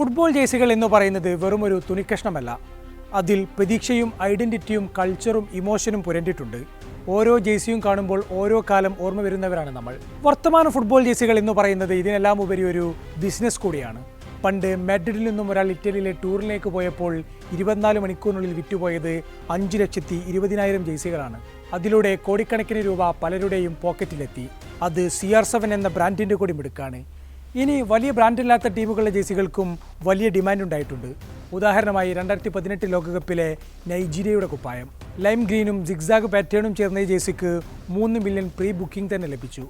Football ജേഴ്സികൾ എന്ന് പറയുന്നത് വെറും വെറുമൊരു തുണിക്കഷ്ണമല്ല. അതിൽ പ്രതീക്ഷയും ഐഡന്റിറ്റിയും കൾച്ചറും ഇമോഷനും പുരണ്ടിട്ടുണ്ട്. ഓരോ ജേഴ്സിയും കാണുമ്പോൾ ഓരോ കാലം ഓർമ്മ വരുന്നവരാണ് നമ്മൾ. വർത്തമാന ഫുട്ബോൾ ജേഴ്സികൾ എന്ന് പറയുന്നത് ഇതിനെല്ലാം ഉപരി ഒരു ബിസിനസ് കൂടിയാണ്. പണ്ട് മാഡ്രിഡിൽ നിന്നും ഒരാൾ ഇറ്റലിയിലെ ടൂറിലേക്ക് പോയപ്പോൾ ഇരുപത്തിനാല് മണിക്കൂറിനുള്ളിൽ വിറ്റുപോയത് അഞ്ച് ലക്ഷത്തി ഇരുപതിനായിരം ജേഴ്സികളാണ്. അതിലൂടെ കോടിക്കണക്കിന് രൂപ പലരുടെയും പോക്കറ്റിലെത്തി. അത് സി ആർ സെവൻ എന്ന ബ്രാൻഡിന്റെ കൂടി മിടുക്കാണ്. ഇനി വലിയ ബ്രാൻഡില്ലാത്ത ടീമുകളുടെ ജേഴ്സികൾക്കും വലിയ ഡിമാൻഡ് ഉണ്ടായിട്ടുണ്ട് ഉദാഹരണമായി രണ്ടായിരത്തി പതിനെട്ട് ലോകകപ്പിലെ നൈജീരിയയുടെ കുപ്പായം. ലൈം ഗ്രീനും സിഗ്സാഗ് പാറ്റേണും ചേർന്ന ഈ ജേഴ്സിക്ക് മൂന്ന് മില്യൺ പ്രീ ബുക്കിംഗ് തന്നെ ലഭിച്ചു.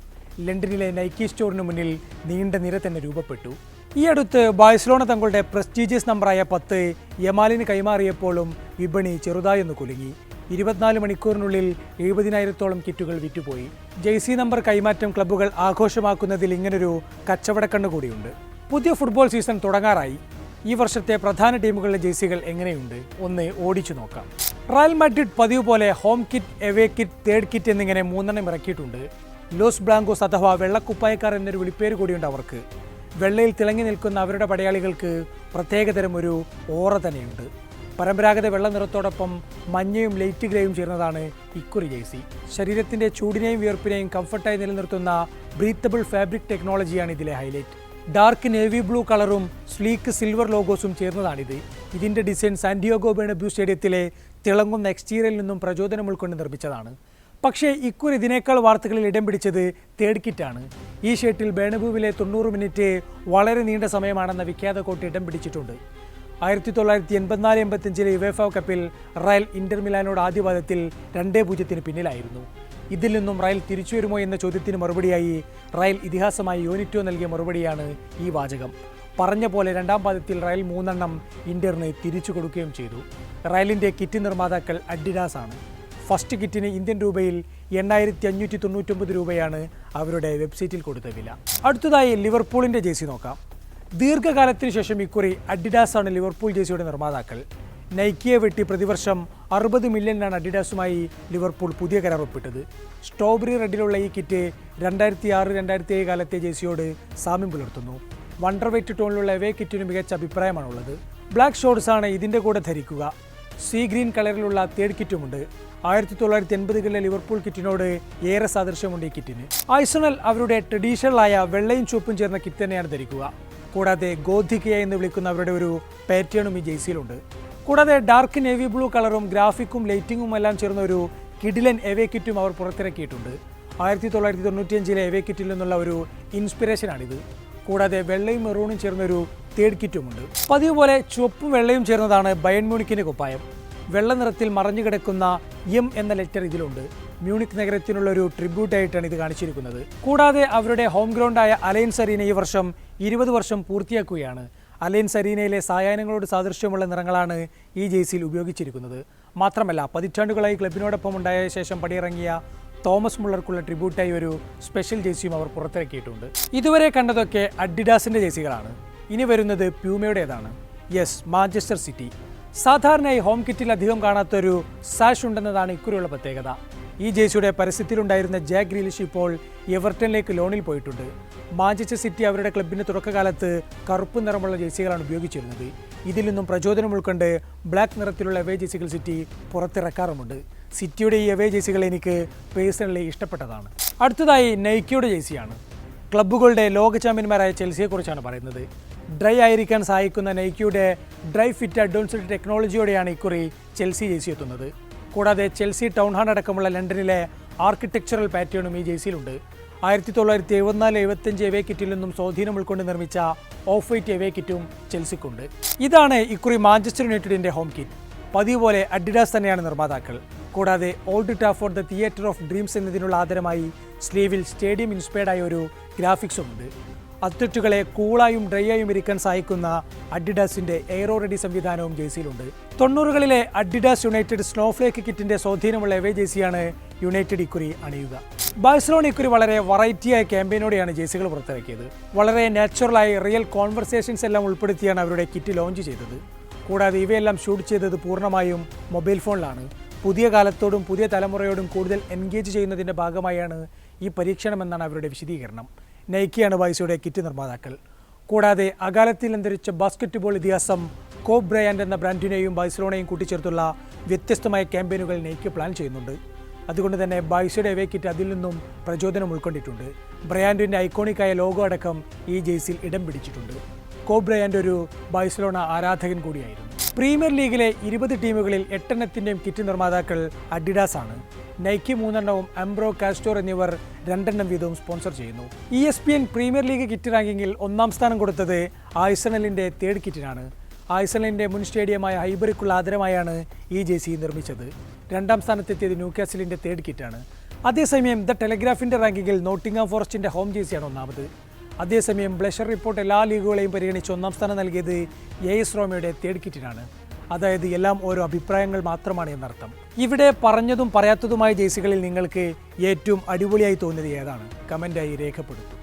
ലണ്ടനിലെ നൈക്കി സ്റ്റോറിന് മുന്നിൽ നീണ്ട നിര തന്നെ രൂപപ്പെട്ടു. ഈ അടുത്ത് ബാഴ്സലോണ തങ്ങളുടെ പ്രസ്റ്റീജിയസ് നമ്പറായ പത്ത് യമാലിന് കൈമാറിയപ്പോഴും വിപണി ചെറുതായൊന്ന് കുലുങ്ങി. ഇരുപത്തിനാല് മണിക്കൂറിനുള്ളിൽ എഴുപതിനായിരത്തോളം കിറ്റുകൾ വിറ്റുപോയി. ജെയ്സി നമ്പർ കൈമാറ്റം ക്ലബ്ബുകൾ ആഘോഷമാക്കുന്നതിൽ ഇങ്ങനൊരു കച്ചവടക്കണ്ണ് കൂടിയുണ്ട്. പുതിയ ഫുട്ബോൾ സീസൺ തുടങ്ങാറായി. ഈ വർഷത്തെ പ്രധാന ടീമുകളുടെ ജേഴ്സികൾ എങ്ങനെയുണ്ട്? ഒന്ന് ഓടിച്ചു നോക്കാം. റയൽ മാഡ്രിഡ് പതിവ് പോലെ home kit away kit third kit എന്നിങ്ങനെ മൂന്നെണ്ണം ഇറക്കിയിട്ടുണ്ട്. ലോസ് ബ്ലാങ്കോസ് അഥവാ വെള്ളക്കുപ്പായക്കാർ എന്നൊരു വിളിപ്പേര് കൂടിയുണ്ട് അവർക്ക്. വെള്ളയിൽ തിളങ്ങി നിൽക്കുന്ന അവരുടെ പടയാളികൾക്ക് പ്രത്യേകതരം ഒരു ഓറ തന്നെയുണ്ട്. പരമ്പരാഗത വെള്ള നിറത്തോടൊപ്പം മഞ്ഞയും ലൈറ്റ് ഗ്രേയും ചേർന്നതാണ് ഇക്കുറി ജേഴ്സി ശരീരത്തിന്റെ ചൂടിനെയും വിയർപ്പിനെയും കംഫർട്ടായി നിലനിർത്തുന്ന ബ്രീത്തബിൾ ഫാബ്രിക് ടെക്നോളജിയാണ് ഇതിലെ ഹൈലൈറ്റ് ഡാർക്ക് നേവി ബ്ലൂ കളറും സ്ലീക്ക് സിൽവർ ലോഗോസും ചേർന്നതാണിത്. ഇതിന്റെ ഡിസൈൻ സാന്റിയോഗോ ബേണബ്യൂ സ്റ്റേഡിയത്തിലെ തിളങ്ങുന്ന എക്സ്റ്റീരിയറിൽ നിന്നും പ്രചോദനം ഉൾക്കൊണ്ട് നിർമ്മിച്ചതാണ്. പക്ഷേ ഇക്കുറി ഇതിനേക്കാൾ വാർത്തകളിൽ ഇടം പിടിച്ചത് തേർഡ് കിറ്റാണ് ഈ ഷർട്ടിൽ ബേണബുവിലെ തൊണ്ണൂറ് മിനിറ്റ് വളരെ നീണ്ട സമയമാണെന്ന വിഖ്യാത കോട്ട് ഇടം പിടിച്ചിട്ടുണ്ട്. ആയിരത്തി തൊള്ളായിരത്തി എൺപത്തിനാല് എൺപത്തിയഞ്ചിലെ യുവേഫ കപ്പിൽ റയൽ ഇന്റർ മിലാനോട് ആദ്യപാദത്തിൽ രണ്ടേ പൂജ്യത്തിന് പിന്നിലായിരുന്നു. ഇതിൽ നിന്നും റയൽ തിരിച്ചു വരുമോ എന്ന ചോദ്യത്തിന് മറുപടിയായി റയൽ ഇതിഹാസമായി യൂണിറ്റോ നൽകിയ മറുപടിയാണ് ഈ വാചകം. പറഞ്ഞ പോലെ രണ്ടാം പാദത്തിൽ റയൽ മൂന്നെണ്ണം ഇന്ററിന് തിരിച്ചു കൊടുക്കുകയും ചെയ്തു. റയലിന്റെ കിറ്റ് നിർമ്മാതാക്കൾ അഡിഡാസ് ആണ്. ഫസ്റ്റ് കിറ്റിന് ഇന്ത്യൻ രൂപയിൽ എണ്ണായിരത്തി അഞ്ഞൂറ്റി തൊണ്ണൂറ്റൊമ്പത് രൂപയാണ് അവരുടെ വെബ്സൈറ്റിൽ കൊടുത്ത വില. അടുത്തതായി ലിവർപൂളിന്റെ ജേഴ്സി നോക്കാം. ദീർഘകാലത്തിന് ശേഷം ഇക്കുറി അഡിഡാസ് ആണ് ലിവർപൂൾ ജേഴ്സിയുടെ നിർമ്മാതാക്കൾ. നൈക്കിയെ വെട്ടി പ്രതിവർഷം അറുപത് മില്യണിനാണ് അഡിഡാസുമായി ലിവർപൂൾ പുതിയ കരാർ ഒപ്പിട്ടത് സ്ട്രോബെറി റെഡിലുള്ള ഈ കിറ്റ് രണ്ടായിരത്തി ആറ് രണ്ടായിരത്തി ഏഴ് കാലത്തെ ജേഴ്സിയോട് സാമ്യം പുലർത്തുന്നു. വണ്ടർ വെയ്റ്റ് ടോണിലുള്ള എവേ കിറ്റിന് മികച്ച അഭിപ്രായമാണുള്ളത്. ബ്ലാക്ക് ഷോർട്സ് ആണ് ഇതിന്റെ കൂടെ ധരിക്കുക. സീ ഗ്രീൻ കളറിലുള്ള തേർഡ് കിറ്റുമുണ്ട്. ആയിരത്തി തൊള്ളായിരത്തി എൺപതുകളിലെ ലിവർപൂൾ കിറ്റിനോട് ഏറെ സാദൃശ്യമുണ്ട് ഈ കിറ്റിന്. ആഴ്സണൽ അവരുടെ ട്രഡീഷണലായ വെള്ളയും ചുവപ്പും ചേർന്ന കിറ്റ് തന്നെയാണ് ധരിക്കുക. കൂടാതെ ഗോധികയ എന്ന് വിളിക്കുന്നവരുടെ ഒരു പാറ്റേണും ഈ ജേഴ്സിയിലുണ്ട്. കൂടാതെ ഡാർക്ക് നേവി ബ്ലൂ കളറും ഗ്രാഫിക്കും ലൈറ്റിങ്ങും എല്ലാം ചേർന്ന ഒരു കിഡിലൻ എവേ കിറ്റും അവർ പുറത്തിറക്കിയിട്ടുണ്ട്. ആയിരത്തി തൊള്ളായിരത്തി തൊണ്ണൂറ്റിയഞ്ചിലെ എവേ കിറ്റിൽ നിന്നുള്ള ഒരു ഇൻസ്പിറേഷനാണിത്. കൂടാതെ വെള്ളയും മെറൂണും ചേർന്നൊരു തേർഡ് കിറ്റുമുണ്ട്. പതിവ് പോലെ ചുവപ്പും വെള്ളയും ചേർന്നതാണ് ബയൺ കുപ്പായം. വെള്ള നിറത്തിൽ മറഞ്ഞു കിടക്കുന്ന എം എന്ന ലെറ്റർ ഇതിലുണ്ട്. മ്യൂണിക് നഗരത്തിനുള്ള ഒരു ട്രിബ്യൂട്ടായിട്ടാണ് ഇത് കാണിച്ചിരിക്കുന്നത്. കൂടാതെ അവരുടെ ഹോം ഗ്രൗണ്ടായ അലയൻസ് അരീന ഈ വർഷം ഇരുപത് വർഷം പൂർത്തിയാക്കുകയാണ്. അലയൻസ് അരീനയിലെ സായാഹ്നങ്ങളോട് സാദൃശ്യമുള്ള നിറങ്ങളാണ് ഈ ജേഴ്സിയിൽ ഉപയോഗിച്ചിരിക്കുന്നത്. മാത്രമല്ല പതിറ്റാണ്ടുകളായി ക്ലബിനോടൊപ്പം ഉണ്ടായ ശേഷം പടിയിറങ്ങിയ തോമസ് മുള്ളർക്കുള്ള ട്രിബ്യൂട്ടായി ഒരു സ്പെഷ്യൽ ജേഴ്സിയും അവർ പുറത്തിറക്കിയിട്ടുണ്ട്. ഇതുവരെ കണ്ടതൊക്കെ അഡിഡാസിന്റെ ജേഴ്സികളാണ്. ഇനി വരുന്നത് പ്യൂമയുടേതാണ്. Yes Manchester City. സാധാരണയായി ഹോം കിറ്റിൽ അധികം കാണാത്തൊരു സാഷ് ഉണ്ടെന്നതാണ് ഇക്കുറിയുള്ള പ്രത്യേകത. ഈ ജേഴ്സിയുടെ പരസ്യത്തിലുണ്ടായിരുന്ന ജാക്ക് ഗ്രീലിഷ് ഇപ്പോൾ എവർട്ടണിലേക്ക് ലോണിൽ പോയിട്ടുണ്ട്. മാഞ്ചസ്റ്റർ സിറ്റി അവരുടെ ക്ലബിന്റെ തുടക്കകാലത്ത് കറുപ്പ് നിറമുള്ള ജേഴ്സികളാണ് ഉപയോഗിച്ചിരുന്നത്. ഇതിൽ നിന്നും പ്രചോദനം ഉൾക്കൊണ്ട് ബ്ലാക്ക് നിറത്തിലുള്ള എവേ ജേഴ്സികൾ സിറ്റി പുറത്തിറക്കാറുമുണ്ട്. സിറ്റിയുടെ ഈ എവേ ജേഴ്സികൾ എനിക്ക് പേഴ്സണലി ഇഷ്ടപ്പെട്ടതാണ്. അടുത്തതായി നൈക്കിയുടെ ജേഴ്സിയാണ്. ക്ലബ്ബുകളുടെ ലോക ചാമ്പ്യന്മാരായ ചെൽസിയെക്കുറിച്ചാണ് പറയുന്നത്. ഡ്രൈ ആയിരിക്കാൻ സഹായിക്കുന്ന നൈക്കിയുടെ ഡ്രൈ ഫിറ്റ് അഡ്വാൻസ്ഡ് ടെക്നോളജിയോടെയാണ് ഇക്കുറി ചെൽസി ജേഴ്സി എത്തുന്നത്. കൂടാതെ ചെൽസി ടൗൺ ഹാൾ അടക്കമുള്ള ലണ്ടനിലെ ആർക്കിടെക്ചറൽ പാറ്റേണും ഈ ജേഴ്സിയിലുണ്ട്. ആയിരത്തി തൊള്ളായിരത്തി എഴുപത്തിനാല് എഴുപത്തഞ്ച് എവേ കിറ്റിൽ നിന്നും സ്വാധീനം ഉൾക്കൊണ്ട് നിർമ്മിച്ച ഓഫ് വൈറ്റ് എവേ കിറ്റും ചെൽസിക്കുണ്ട്. ഇതാണ് ഇക്കുറി മാഞ്ചസ്റ്റർ യുണൈറ്റഡിന്റെ ഹോം കിറ്റ്. പതിവ് പോലെ അഡിഡാസ് തന്നെയാണ് നിർമ്മാതാക്കൾ. കൂടാതെ old Trafford the theatre of dreams എന്നതിനുള്ള ആദരമായി സ്ലീവിൽ സ്റ്റേഡിയം ഇൻസ്പയർഡായ ഒരു ഗ്രാഫിക്സും ഉണ്ട്. അത്ലറ്റുകളെ കൂളായും ഡ്രൈ ആയും ഇരിക്കാൻ സഹായിക്കുന്ന അഡിഡാസിന്റെ എയ്റോ റെഡി സംവിധാനവും ജേഴ്സിയിലുണ്ട് തൊണ്ണൂറുകളിലെ അഡിഡാസ് യുണൈറ്റഡ് സ്നോഫ്ലേക്ക് കിറ്റിന്റെ സ്വാധീനമുള്ള എവേ ജേഴ്സിയാണ് യുണൈറ്റഡ് ഇക്കുറി അണിയുക. ബാഴ്സലോണ ഇക്കുറി വളരെ വെറൈറ്റിയായ ക്യാമ്പയിനോടെയാണ് ജേഴ്സികൾ പുറത്തിറക്കിയത്. വളരെ നാച്ചുറലായി റിയൽ കോൺവെർസേഷൻസ് എല്ലാം ഉൾപ്പെടുത്തിയാണ് അവരുടെ കിറ്റ് ലോഞ്ച് ചെയ്തത്. കൂടാതെ ഇവയെല്ലാം ഷൂട്ട് ചെയ്തത് പൂർണമായും മൊബൈൽ ഫോണിലാണ്. പുതിയ കാലത്തോടും പുതിയ തലമുറയോടും കൂടുതൽ എൻഗേജ് ചെയ്യുന്നതിന്റെ ഭാഗമായാണ് ഈ പരീക്ഷണമെന്നാണ് അവരുടെ വിശദീകരണം. നൈക്കിയാണ് വൈസയുടെ കിറ്റ് നിർമ്മാതാക്കൾ. കൂടാതെ അകാലത്തിൽ അന്തരിച്ച ബാസ്കറ്റ്ബോൾ ഇതിഹാസം കോബ് ബ്രയാൻഡ് എന്ന ബ്രാൻഡിനെയും ബാഴ്സലോണയും കൂട്ടിച്ചേർത്തുള്ള വ്യത്യസ്തമായ ക്യാമ്പയിനുകൾ നെയ്ക്ക് പ്ലാൻ ചെയ്യുന്നുണ്ട്. അതുകൊണ്ട് തന്നെ ബൈസയുടെ എവേ കിറ്റ് അതിൽ നിന്നും പ്രചോദനം ഉൾക്കൊണ്ടിട്ടുണ്ട്. ബ്രയാൻഡിന്റെ ഐക്കോണിക്കായ ലോഗോ അടക്കം ഈ ജേഴ്സിയിൽ ഇടം പിടിച്ചിട്ടുണ്ട്. കോബ്രയാൻഡ് ബ്രയാൻഡ് ഒരു ബൈസലോണ ആരാധകൻ കൂടിയായിരുന്നു. പ്രീമിയർ ലീഗിലെ ഇരുപത് ടീമുകളിൽ എട്ടെണ്ണത്തിന്റെയും കിറ്റ് നിർമ്മാതാക്കൾ അഡിഡാസ് ആണ് നൈക്കി മൂന്നെണ്ണവും അംബ്രോ കാസ്റ്റോർ എന്നിവർ രണ്ടെണ്ണം വീതവും സ്പോൺസർ ചെയ്യുന്നു. E S P N premier league kit റാങ്കിങ്ങിൽ ഒന്നാം സ്ഥാനം കൊടുത്തത് ആഴ്സണലിന്റെ തേർഡ് കിറ്റിനാണ്. ആഴ്സണലിന്റെ മുൻ സ്റ്റേഡിയമായ ഹൈബറിക്കുള്ള ആദരമായാണ് ഈ ജേഴ്സി നിർമ്മിച്ചത്. രണ്ടാം സ്ഥാനത്തെത്തിയത് ന്യൂകാസിലിന്റെ തേർഡ് കിറ്റാണ്. അതേസമയം ദ ടെലഗ്രാഫിന്റെ റാങ്കിങ്ങിൽ നോട്ടിംഗാം ഫോറസ്റ്റിന്റെ ഹോം ജേഴ്സിയാണ് ഒന്നാമത്. അതേസമയം ബ്ലഷർ റിപ്പോർട്ട് എല്ലാ ലീഗുകളെയും പരിഗണിച്ച് ഒന്നാം സ്ഥാനം നൽകിയത് എ എസ് റോമയുടെ തേർഡ് കിറ്റിനാണ്. അതായത് എല്ലാം ഓരോ അഭിപ്രായങ്ങൾ മാത്രമാണ് എന്നർത്ഥം. ഇവിടെ പറഞ്ഞതും പറയാത്തതുമായ ജേഴ്സികളിൽ നിങ്ങൾക്ക് ഏറ്റവും അടിപൊളിയായി തോന്നിയത് ഏതാണ്? കമന്റായി രേഖപ്പെടുത്തും.